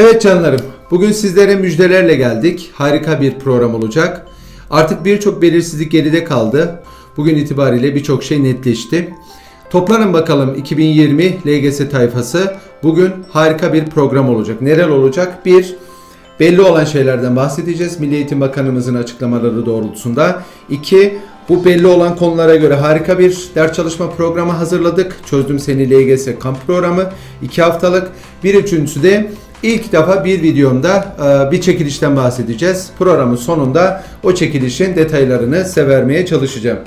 Evet canlarım, bugün sizlere müjdelerle geldik. Harika bir program olacak. Artık birçok belirsizlik geride kaldı. Bugün itibariyle birçok şey netleşti. Toplanın bakalım 2020 LGS tayfası. Bugün harika bir program olacak. Neler olacak? Bir, belli olan şeylerden bahsedeceğiz. Milli Eğitim Bakanımızın açıklamaları doğrultusunda. İki, bu belli olan konulara göre harika bir ders çalışma programı hazırladık. Çözdüm Seni LGS kamp programı. 2 haftalık. Bir üçüncüsü de ilk defa bir videomda e, bir çekilişten bahsedeceğiz. Programın sonunda o çekilişin detaylarını size vermeye çalışacağım.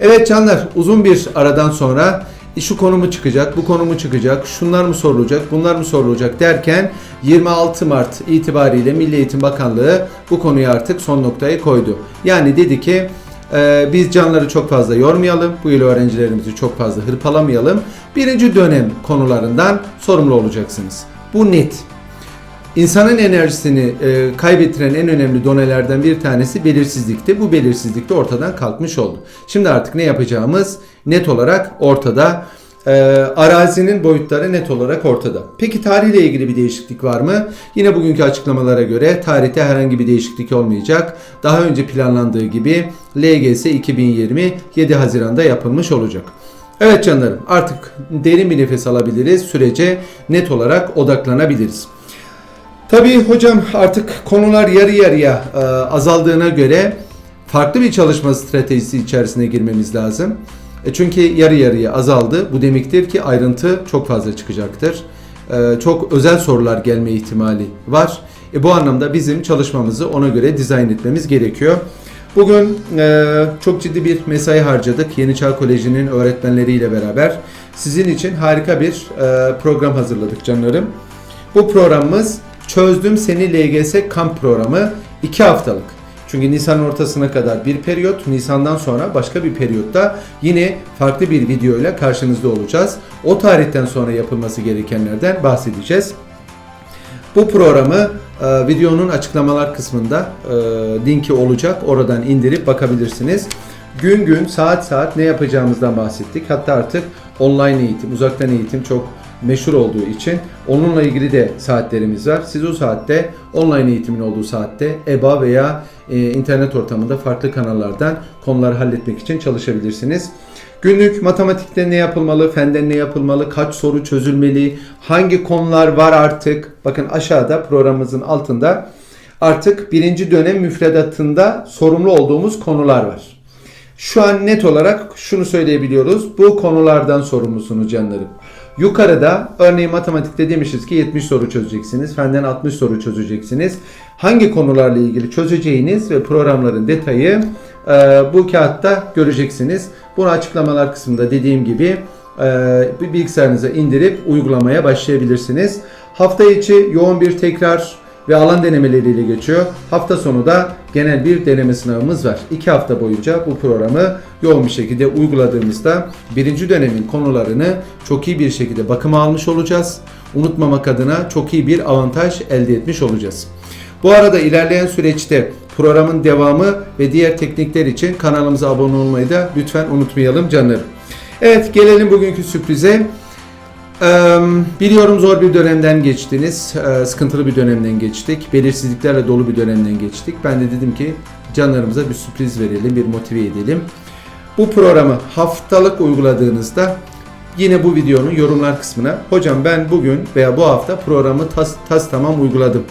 Evet canlar uzun bir aradan sonra "E, şu konu mu çıkacak, bu konu mu çıkacak, şunlar mı sorulacak, bunlar mı sorulacak derken 26 Mart itibariyle Milli Eğitim Bakanlığı bu konuya artık son noktayı koydu. Yani dedi ki e, biz canları çok fazla yormayalım, bu yıl öğrencilerimizi çok fazla hırpalamayalım. Birinci dönem konularından sorumlu olacaksınız. Bu net. İnsanın enerjisini e, kaybettiren en önemli donelerden bir tanesi belirsizlikti. Bu belirsizlik de ortadan kalkmış oldu. Şimdi artık ne yapacağımız net olarak ortada. E, arazinin boyutları net olarak ortada. Peki tarihle ilgili bir değişiklik var mı? Yine bugünkü açıklamalara göre tarihte herhangi bir değişiklik olmayacak. Daha önce planlandığı gibi LGS 2020 7 Haziran'da yapılmış olacak. Evet canlarım artık derin bir nefes alabiliriz. Sürece net olarak odaklanabiliriz. Tabii hocam artık konular yarı yarıya e, azaldığına göre farklı bir çalışma stratejisi içerisine girmemiz lazım. E, çünkü yarı yarıya azaldı. Bu demektir ki ayrıntı çok fazla çıkacaktır. E, çok özel sorular gelme ihtimali var. E, bu anlamda bizim çalışmamızı ona göre dizayn etmemiz gerekiyor. Bugün e, çok ciddi bir mesai harcadık. Yeni Çağ Koleji'nin öğretmenleriyle beraber. Sizin için harika bir e, program hazırladık canlarım. Bu programımız Çözdüm Seni LGS kamp programı 2 haftalık. Çünkü Nisan ortasına kadar bir periyot, Nisan'dan sonra başka bir periyotta yine farklı bir video ile karşınızda olacağız. O tarihten sonra yapılması gerekenlerden bahsedeceğiz. Bu programı e, videonun açıklamalar kısmında e, linki olacak. Oradan indirip bakabilirsiniz. Gün gün, saat saat ne yapacağımızdan bahsettik. Hatta artık online eğitim, uzaktan eğitim çok meşhur olduğu için onunla ilgili de saatlerimiz var. Siz o saatte online eğitimin olduğu saatte EBA veya e, internet ortamında farklı kanallardan konuları halletmek için çalışabilirsiniz. Günlük matematikte ne yapılmalı, fenden ne yapılmalı, kaç soru çözülmeli, hangi konular var artık. Bakın aşağıda programımızın altında artık birinci dönem müfredatında sorumlu olduğumuz konular var. Şu an net olarak şunu söyleyebiliyoruz. Bu konulardan sorumlusunuz canlarım. Yukarıda örneğin matematikte demişiz ki 70 soru çözeceksiniz. Fenden 60 soru çözeceksiniz. Hangi konularla ilgili çözeceğiniz ve programların detayı e, bu kağıtta göreceksiniz. Bunu açıklamalar kısmında dediğim gibi e, bilgisayarınıza indirip uygulamaya başlayabilirsiniz. Hafta içi yoğun bir tekrar ve alan denemeleriyle geçiyor. Hafta sonu da genel bir deneme sınavımız var. İki hafta boyunca bu programı yoğun bir şekilde uyguladığımızda birinci dönemin konularını çok iyi bir şekilde bakıma almış olacağız. Unutmamak adına çok iyi bir avantaj elde etmiş olacağız. Bu arada ilerleyen süreçte programın devamı ve diğer teknikler için kanalımıza abone olmayı da lütfen unutmayalım canlarım. Evet gelelim bugünkü sürprize. Biliyorum zor bir dönemden geçtiniz, sıkıntılı bir dönemden geçtik, belirsizliklerle dolu bir dönemden geçtik. Ben de dedim ki canlarımıza bir sürpriz verelim, bir motive edelim. Bu programı haftalık uyguladığınızda yine bu videonun yorumlar kısmına hocam ben bugün veya bu hafta programı tas, tas tamam uyguladım.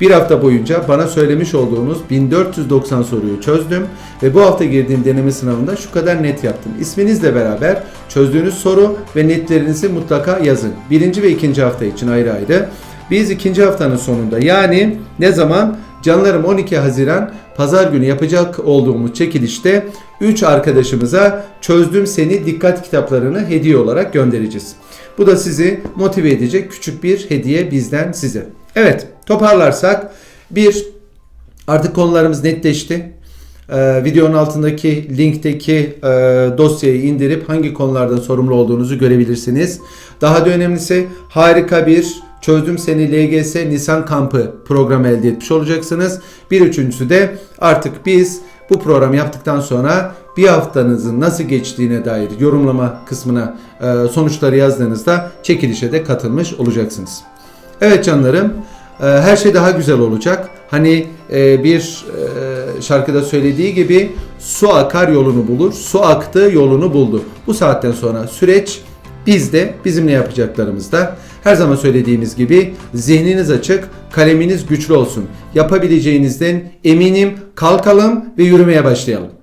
Bir hafta boyunca bana söylemiş olduğunuz 1490 soruyu çözdüm ve bu hafta girdiğim deneme sınavında şu kadar net yaptım. İsminizle beraber çözdüğünüz soru ve netlerinizi mutlaka yazın. Birinci ve ikinci hafta için ayrı ayrı. Biz ikinci haftanın sonunda yani ne zaman? Canlarım 12 Haziran Pazar günü yapacak olduğumuz çekilişte 3 arkadaşımıza çözdüm seni dikkat kitaplarını hediye olarak göndereceğiz. Bu da sizi motive edecek küçük bir hediye bizden size. Evet toparlarsak bir artık konularımız netleşti. Ee, videonun altındaki linkteki e, dosyayı indirip hangi konulardan sorumlu olduğunuzu görebilirsiniz. Daha da önemlisi harika bir Çözdüm Seni LGS Nisan kampı programı elde etmiş olacaksınız. Bir üçüncüsü de artık biz bu programı yaptıktan sonra bir haftanızın nasıl geçtiğine dair yorumlama kısmına e, sonuçları yazdığınızda çekilişe de katılmış olacaksınız. Evet canlarım her şey daha güzel olacak. Hani e, bir e, şarkıda söylediği gibi su akar yolunu bulur. Su aktı yolunu buldu. Bu saatten sonra süreç bizde, bizim ne yapacaklarımızda. Her zaman söylediğimiz gibi zihniniz açık, kaleminiz güçlü olsun. Yapabileceğinizden eminim kalkalım ve yürümeye başlayalım.